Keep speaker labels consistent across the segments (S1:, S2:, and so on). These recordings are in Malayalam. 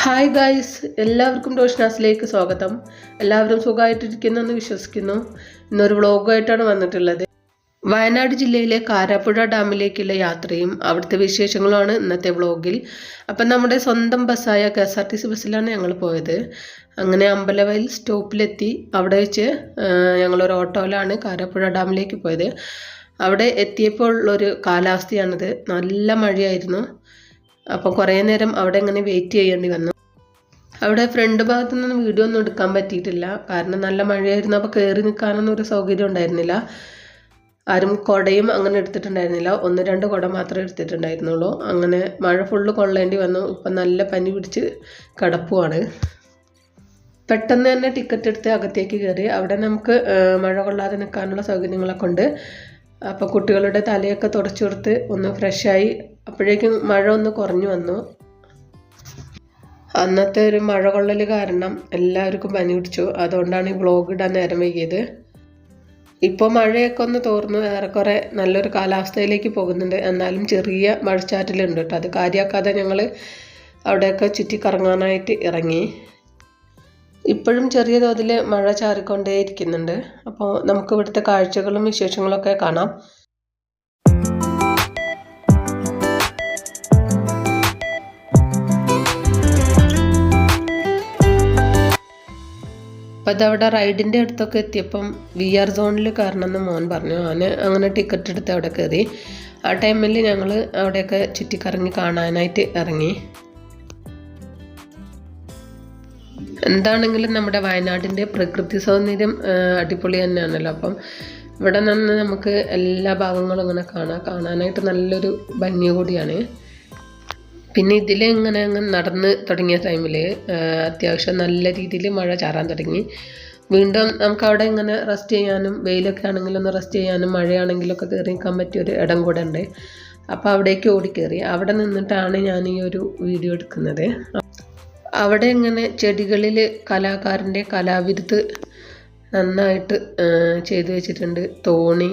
S1: ഹായ് ഗായ്സ് എല്ലാവർക്കും റോഷനാസിലേക്ക് സ്വാഗതം. എല്ലാവരും സുഖമായിട്ടിരിക്കുന്നു എന്ന് വിശ്വസിക്കുന്നു. ഇന്നൊരു വ്ളോഗായിട്ടാണ് വന്നിട്ടുള്ളത്. വയനാട് ജില്ലയിലെ കാരാപ്പുഴ ഡാമിലേക്കുള്ള യാത്രയും അവിടുത്തെ വിശേഷങ്ങളുമാണ് ഇന്നത്തെ വ്ളോഗിൽ. അപ്പം നമ്മുടെ സ്വന്തം ബസ്സായ K S R T C ബസ്സിലാണ് ഞങ്ങൾ പോയത്. അങ്ങനെ അമ്പലവയൽ സ്റ്റോപ്പിലെത്തി. അവിടെ വെച്ച് ഞങ്ങളൊരു ഓട്ടോയിലാണ് കാരാപ്പുഴ ഡാമിലേക്ക് പോയത്. അവിടെ എത്തിയപ്പോൾ ഉള്ളൊരു കാലാവസ്ഥയാണിത്. നല്ല മഴയായിരുന്നു. അപ്പോൾ കുറേ നേരം അവിടെ ഇങ്ങനെ വെയിറ്റ് ചെയ്യേണ്ടി വന്നു. അവിടെ ഫ്രണ്ട് ഭാഗത്തു നിന്ന് വീഡിയോ ഒന്നും എടുക്കാൻ പറ്റിയിട്ടില്ല. കാരണം നല്ല മഴയായിരുന്നു. അപ്പോൾ കയറി നിൽക്കാനൊന്നും ഒരു സൗകര്യം ഉണ്ടായിരുന്നില്ല. ആരും കുടയും അങ്ങനെ എടുത്തിട്ടുണ്ടായിരുന്നില്ല. ഒന്ന് രണ്ട് കുട മാത്രമേ എടുത്തിട്ടുണ്ടായിരുന്നുള്ളൂ. അങ്ങനെ മഴ ഫുള്ള് കൊള്ളേണ്ടി വന്നു. ഇപ്പം നല്ല പനി പിടിച്ച് കിടപ്പുവാണ്. പെട്ടെന്ന് തന്നെ ടിക്കറ്റ് എടുത്ത് അകത്തേക്ക് കയറി അവിടെ നമുക്ക് മഴ കൊള്ളാതെ നിൽക്കാനുള്ള സൗകര്യങ്ങളൊക്കെ ഉണ്ട്. അപ്പോൾ കുട്ടികളുടെ തലയൊക്കെ തുടച്ചു കൊടുത്ത് ഒന്ന് ഫ്രഷായി അപ്പോഴേക്കും മഴ ഒന്ന് കുറഞ്ഞു വന്നു. അന്നത്തെ ഒരു മഴ കൊള്ളൽ കാരണം എല്ലാവർക്കും പനി പിടിച്ചു. അതുകൊണ്ടാണ് ഈ വ്ളോഗ് ഇടാൻ നേരം വൈകിയത്. ഇപ്പോൾ മഴയൊക്കെ ഒന്ന് തോർന്നു. ഏറെക്കുറെ നല്ലൊരു കാലാവസ്ഥയിലേക്ക് പോകുന്നുണ്ട്. എന്നാലും ചെറിയ മഴച്ചാറ്റലുണ്ട് കേട്ടോ. അത് കാര്യമാക്കാതെ ഞങ്ങൾ അവിടെയൊക്കെ ചുറ്റിക്കറങ്ങാനായിട്ട് ഇറങ്ങി. ഇപ്പോഴും ചെറിയ തോതിൽ മഴ ചാറിക്കൊണ്ടേയിരിക്കുന്നുണ്ട്. അപ്പോൾ നമുക്ക് ഇവിടുത്തെ കാഴ്ചകളും വിശേഷങ്ങളൊക്കെ കാണാം. അപ്പം അതവിടെ റൈഡിന്റെ അടുത്തൊക്കെ എത്തിയപ്പം വി ആർ സോണിൽ കയറണമെന്ന് മോൻ പറഞ്ഞു. അവന് അങ്ങനെ ടിക്കറ്റ് എടുത്ത് അവിടെ കയറി. ആ ടൈമിൽ ഞങ്ങൾ അവിടെയൊക്കെ ചുറ്റിക്കറങ്ങി കാണാനായിട്ട് ഇറങ്ങി. എന്താണെങ്കിലും നമ്മുടെ വയനാടിന്റെ പ്രകൃതി സൗന്ദര്യം അടിപൊളി തന്നെയാണല്ലോ. അപ്പം ഇവിടെ നിന്ന് നമുക്ക് എല്ലാ ഭാഗങ്ങളും ഇങ്ങനെ കാണാം. കാണാനായിട്ട് നല്ലൊരു ഭംഗി കൂടിയാണ് പിന്നെ ഇതിൽ ഇങ്ങനെ അങ്ങ് നടന്ന് തുടങ്ങിയ ടൈമിൽ അത്യാവശ്യം നല്ല രീതിയിൽ മഴ ചാറാൻ തുടങ്ങി. വീണ്ടും നമുക്ക് അവിടെ ഇങ്ങനെ റെസ്റ്റ് ചെയ്യാനും വെയിലൊക്കെ ആണെങ്കിലും ഒന്ന് റെസ്റ്റ് ചെയ്യാനും മഴയാണെങ്കിലൊക്കെ കയറി നിൽക്കാൻ പറ്റിയ ഒരു ഇടം കൂടെ ഉണ്ട്. അപ്പോൾ അവിടേക്ക് ഓടിക്കയറി അവിടെ നിന്നിട്ടാണ് ഞാൻ ഈ ഒരു വീഡിയോ എടുക്കുന്നത്. അവിടെ ഇങ്ങനെ ചെടികളിൽ കലാകാരന്റെ കലാവിരുത് നന്നായിട്ട് ചെയ്തു വെച്ചിട്ടുണ്ട്. തോണി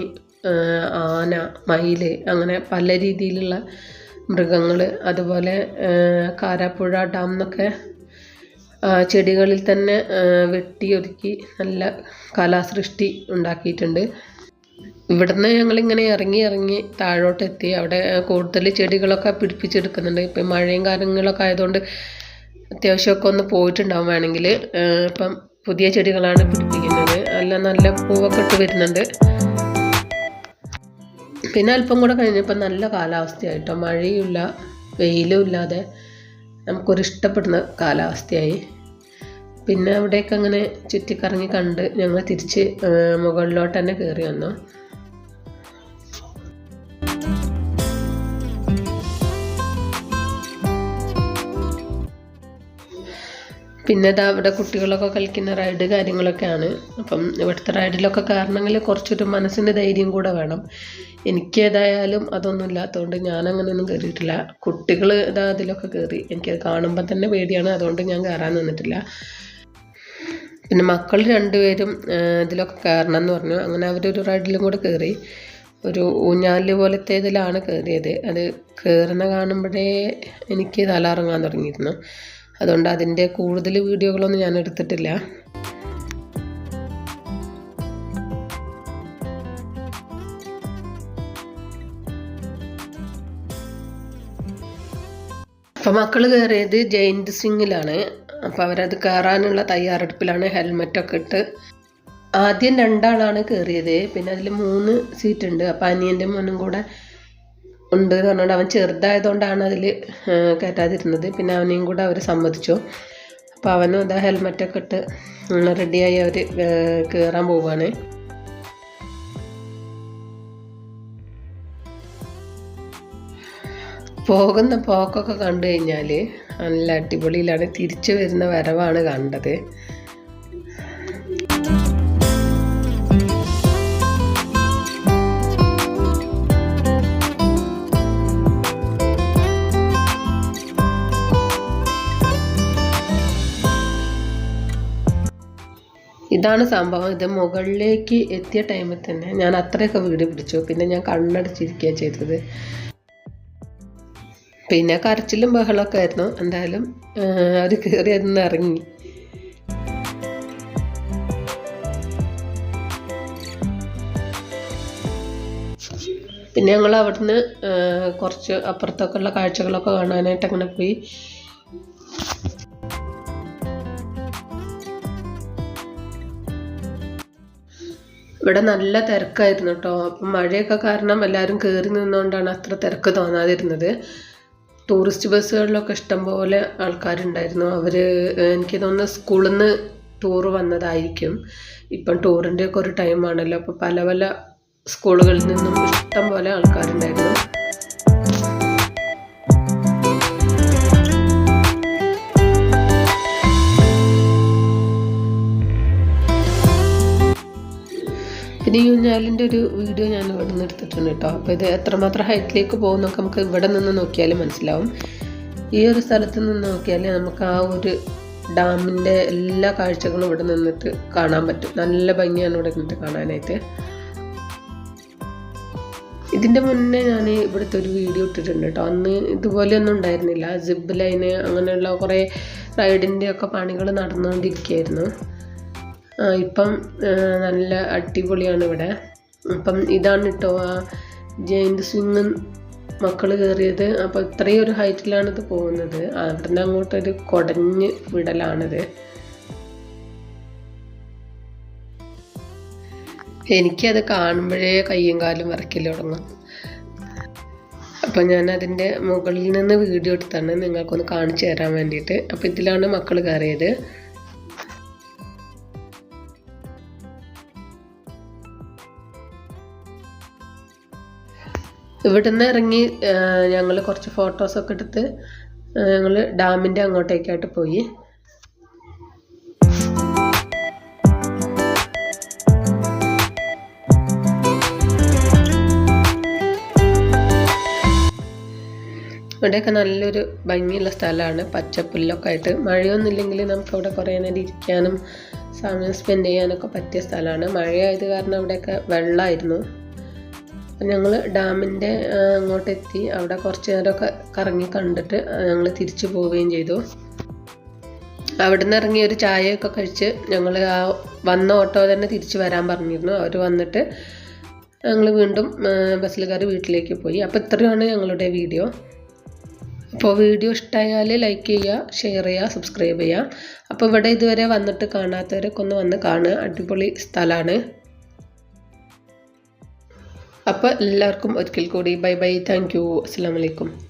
S1: ആന മയിൽ അങ്ങനെ പല രീതിയിലുള്ള മൃഗങ്ങൾ അതുപോലെ കാരാപ്പുഴ ഡാം എന്നൊക്കെ ചെടികളിൽ തന്നെ വെട്ടിയൊതുക്കി നല്ല കലാസൃഷ്ടി ഉണ്ടാക്കിയിട്ടുണ്ട്. ഇവിടുന്ന് ഞങ്ങളിങ്ങനെ ഇറങ്ങി ഇറങ്ങി താഴോട്ട് എത്തി അവിടെ കൂടുതൽ ചെടികളൊക്കെ പിടിപ്പിച്ചെടുക്കുന്നുണ്ട്. ഇപ്പം മഴയും കാര്യങ്ങളൊക്കെ ആയതുകൊണ്ട് അത്യാവശ്യമൊക്കെ ഒന്ന് പോയിട്ടുണ്ടാവും വേണമെങ്കിൽ. ഇപ്പം പുതിയ ചെടികളാണ് പിടിപ്പിക്കുന്നത്. അല്ല നല്ല പൂവൊക്കെ ഇട്ട് വരുന്നുണ്ട്. പിന്നെ അല്പം കൂടെ കഴിഞ്ഞപ്പോൾ നല്ല കാലാവസ്ഥയായിട്ടോ. മഴയുമില്ല വെയിലും ഇല്ലാതെ നമുക്കൊരു ഇഷ്ടപ്പെടുന്ന കാലാവസ്ഥയായി. പിന്നെ അവിടേക്ക് അങ്ങനെ ചുറ്റിക്കറങ്ങി കണ്ട് ഞങ്ങൾ തിരിച്ച് മുകളിലോട്ട് തന്നെ കയറി വന്നു. പിന്നെ ഇതാ അവിടെ കുട്ടികളൊക്കെ കളിക്കുന്ന റൈഡ് കാര്യങ്ങളൊക്കെയാണ്. അപ്പം ഇവിടുത്തെ റൈഡിലൊക്കെ കയറണമെങ്കിൽ കുറച്ചൊരു മനസ്സിന് ധൈര്യം കൂടെ വേണം. എനിക്ക് ഏതായാലും അതൊന്നും ഇല്ലാത്തതുകൊണ്ട് ഞാൻ അങ്ങനെയൊന്നും കയറിയിട്ടില്ല കുട്ടികൾ ഇതാ അതിലൊക്കെ കയറി എനിക്കത് കാണുമ്പോൾ തന്നെ പേടിയാണ്. അതുകൊണ്ട് ഞാൻ കയറാൻ നിന്നിട്ടില്ല. പിന്നെ മക്കൾ രണ്ടുപേരും ഇതിലൊക്കെ കയറണം എന്ന് പറഞ്ഞു. അങ്ങനെ അവരൊരു റൈഡിലും കൂടെ കയറി ഒരു ഊഞ്ഞാൽ പോലത്തെ ഇതിലാണ് കയറിയത് അത് കയറുന്ന കാണുമ്പോഴേ എനിക്ക് തല തലറങ്ങാൻ തുടങ്ങിയിരുന്നു. അതുകൊണ്ട് അതിന്റെ കൂടുതൽ വീഡിയോകളൊന്നും ഞാൻ എടുത്തിട്ടില്ല. അപ്പം മക്കൾ കയറിയത് ജയിന്റ് സ്വിങ്ങിലാണ് അപ്പോൾ അവരത് കയറാനുള്ള തയ്യാറെടുപ്പിലാണ് ഹെൽമെറ്റൊക്കെ ഇട്ട്. ആദ്യം രണ്ടാളാണ് കയറിയത് പിന്നെ അതിൽ മൂന്ന് സീറ്റ് ഉണ്ട് അപ്പോൾ അനിയന്റെ മോനും കൂടെ ഉണ്ട് എന്ന് പറഞ്ഞുകൊണ്ട് അവൻ ചെറുതായതുകൊണ്ടാണ് അതിൽ കയറ്റാതിരുന്നത് പിന്നെ അവനെയും കൂടെ അവർ സമ്മതിച്ചു. അപ്പോൾ അവനും ഇതാ ഹെൽമെറ്റൊക്കെ ഇട്ട് റെഡിയായി അവർ കയറാൻ പോവുകയാണ് പോകുന്ന പോക്കൊക്കെ കണ്ടു കഴിഞ്ഞാൽ നല്ല അടിപൊളിയിലാണ്. തിരിച്ചു വരുന്ന വരവാണ് കണ്ടത്. ഇതാണ് സംഭവം. ഇത് മുകളിലേക്ക് എത്തിയ ടൈമിൽ തന്നെ ഞാൻ അത്രയൊക്കെ വീട് പിടിച്ചു. പിന്നെ ഞാൻ കണ്ണടച്ചിരിക്കുകയാണ് ചെയ്തത്. പിന്നെ കരച്ചിലും ബഹളമൊക്കെ ആയിരുന്നു. എന്തായാലും അവർ കയറി അതിന്ന് ഇറങ്ങി പിന്നെ ഞങ്ങൾ അവിടുന്ന് കുറച്ച് അപ്പുറത്തൊക്കെ ഉള്ള കാഴ്ചകളൊക്കെ കാണാനായിട്ട് അങ്ങനെ പോയി. ഇവിടെ നല്ല തിരക്കായിരുന്നു കേട്ടോ. അപ്പം മഴയൊക്കെ കാരണം എല്ലാവരും കയറി നിന്നുകൊണ്ടാണ് അത്ര തിരക്ക് തോന്നാതിരുന്നത്. ടൂറിസ്റ്റ് ബസ്സുകളിലൊക്കെ ഇഷ്ടംപോലെ ആൾക്കാരുണ്ടായിരുന്നു. അവർ എനിക്ക് തോന്നുന്നു സ്കൂളിൽ നിന്ന് ടൂറ് വന്നതായിരിക്കും. ഇപ്പം ടൂറിന്റെയൊക്കെ ഒരു ടൈമാണല്ലോ. അപ്പോൾ പല പല സ്കൂളുകളിൽ നിന്നും ഇഷ്ടംപോലെ ആൾക്കാരുണ്ടായിരുന്നു. പിന്നെ ഈ ഊഞ്ഞാലിന്റെ ഒരു വീഡിയോ ഞാൻ ഇവിടെ നിന്ന് എടുത്തിട്ടുണ്ട് കേട്ടോ. അപ്പോൾ ഇത് എത്രമാത്രം ഹൈറ്റിലേക്ക് പോകുന്നൊക്കെ നമുക്ക് ഇവിടെ നിന്ന് നോക്കിയാൽ മനസ്സിലാവും. ഈ ഒരു സ്ഥലത്ത് നിന്ന് നോക്കിയാൽ നമുക്ക് ആ ഒരു ഡാമിന്റെ എല്ലാ കാഴ്ചകളും ഇവിടെ നിന്നിട്ട് കാണാൻ പറ്റും. നല്ല ഭംഗിയാണ് ഇവിടെ നിന്നിട്ട് കാണാനായിട്ട്. ഇതിന്റെ മുന്നേ ഞാൻ ഇവിടുത്തെ ഒരു വീഡിയോ ഇട്ടിട്ടുണ്ട് കേട്ടോ. അന്ന് ഇതുപോലെയൊന്നും ഉണ്ടായിരുന്നില്ല. സിബ് ലൈന് അങ്ങനെയുള്ള കുറേ റൈഡിന്റെ ഒക്കെ പണികൾ നടന്നുകൊണ്ടിരിക്കുകയായിരുന്നു. ഇപ്പം നല്ല അടിപൊളിയാണ് ഇവിടെ. അപ്പം ഇതാണ് കേട്ടോ ആ ജയിന്റ് സ്വിങ് മക്കൾ കയറിയത്. അപ്പോൾ ഇത്രയും ഒരു ഹൈറ്റിലാണിത് പോകുന്നത്. അവിടെ നിന്ന് അങ്ങോട്ടൊരു കുടഞ്ഞ് വിടലാണിത്. എനിക്കത് കാണുമ്പോഴേ കയ്യും കാലും വിറക്കൽ തുടങ്ങും. അപ്പം ഞാൻ അതിന്റെ മുകളിൽ നിന്ന് വീഡിയോ എടുത്താണ്. നിങ്ങൾക്കൊന്ന് കാണിച്ചു തരാൻ വേണ്ടിയിട്ട്. അപ്പോൾ ഇതിലാണ് മക്കൾ കയറിയത്. ഇവിടുന്ന് ഇറങ്ങി ഞങ്ങൾ കുറച്ച് ഫോട്ടോസൊക്കെ എടുത്ത് ഞങ്ങൾ ഡാമിന്റെ അങ്ങോട്ടേക്കായിട്ട് പോയി. ഇവിടെയൊക്കെ നല്ലൊരു ഭംഗിയുള്ള സ്ഥലമാണ്. പച്ചപ്പുല്ലൊക്കെ ആയിട്ട്. മഴയൊന്നുമില്ലെങ്കിൽ നമുക്ക് അവിടെ കുറേ നേരം ഇരിക്കാനും സമയം സ്പെൻഡ് ചെയ്യാനൊക്കെ പറ്റിയ സ്ഥലമാണ്. മഴയായത് കാരണം അവിടെയൊക്കെ വെള്ളമായിരുന്നു ഞങ്ങൾ ഡാമിന്റെ അങ്ങോട്ടെത്തി. അവിടെ കുറച്ച് നേരമൊക്കെ കറങ്ങി കണ്ടിട്ട് ഞങ്ങൾ തിരിച്ചു പോവുകയും ചെയ്തു. അവിടെ നിന്ന് ഇറങ്ങി ഒരു ചായയൊക്കെ കഴിച്ച് ഞങ്ങൾ ആ വന്ന ഓട്ടോ തന്നെ തിരിച്ചു വരാൻ പറഞ്ഞിരുന്നു. അവർ വന്നിട്ട് ഞങ്ങൾ വീണ്ടും ബസ്സിൽ കയറി വീട്ടിലേക്ക് പോയി. അപ്പോൾ ഇത്രയാണ് ഞങ്ങളുടെ വീഡിയോ. അപ്പോൾ വീഡിയോ ഇഷ്ടമായാൽ ലൈക്ക് ചെയ്യുക ഷെയർ ചെയ്യുക സബ്സ്ക്രൈബ് ചെയ്യുക. അപ്പോൾ ഇവിടെ ഇതുവരെ വന്നിട്ട് കാണാത്തവരൊക്കെ ഒന്ന് വന്ന് കാണുക. അടിപൊളി സ്ഥലമാണ്. അപ്പോൾ എല്ലാവർക്കും ഒരിക്കൽ കൂടി ബൈ ബൈ. Thank you. അസ്സാം വലൈക്കും